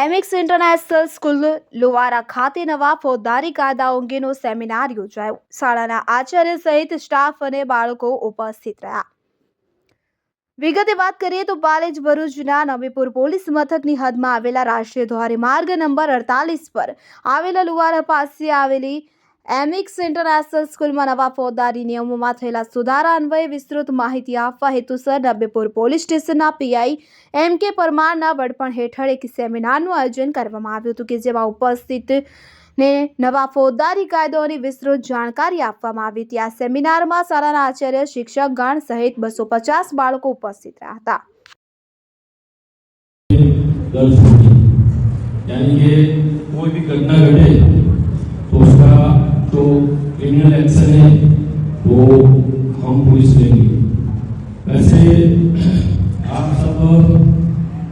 એમિક્સ international school Luvara ખાતે નવા ફોજદારી કાયદાઓ અંગેનો સેમિનાર યોજાયો. શાળાના આચાર્ય સહિત સ્ટાફ અને બાળકો ઉપસ્થિત રહ્યા. વિગતે વાત કરીએ તો પાલેજ ભરૂચના નબીપુર પોલીસ મથકની હદમાં આવેલા રાષ્ટ્રીય ધોરીમાર્ગ નંબર અડતાલીસ પર આવેલા લુવારા પાસે આવેલી એમિક્સ ઇન્ટરનેશનલ સ્કૂલમાં નવા ફોજદારી નિયમોમાં થયેલા સુધારા અન્વયે વિસ્તૃત માહિતી આપવા હેતુસર ડબ્બેપુર પોલીસ સ્ટેશનના પીઆઈ એમ કે પરમારના વડપણ હેઠળ એક સેમિનારનું આયોજન કરવામાં આવ્યું હતું કે જેમાં ઉપસ્થિત ને નવા ફોજદારી કાયદોની વિસ્તૃત જાણકારી આપવામાં આવી હતી. આ સેમિનારમાં શાળાના આચાર્ય, શિક્ષક, ગણ સહિત બસો પચાસ બાળકો ઉપસ્થિત રહ્યા હતા. કોઈ બી ઘટના ઘટે क्रिमिनल एक्शन है, वो हम पुलिस लेंगे। वैसे, आप सब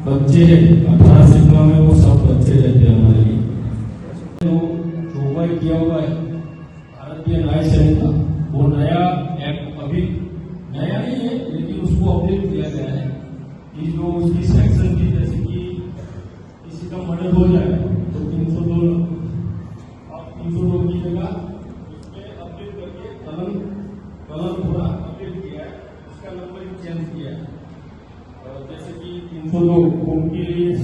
बच्चे अठारह से इतना में वो सब बच्चे रहते हैं हमारे लिए। जो किया हुआ है भारतीय न्याय संहिता वो नया एक्ट अभी, नया है लेकिन उसको अपडेट किया गया है कि जो उसकी सेक्शन थी जैसे कि किसी का मर्डर हो जाए तो तीन सौ दो तीन सौ दो की जगह 저도 공기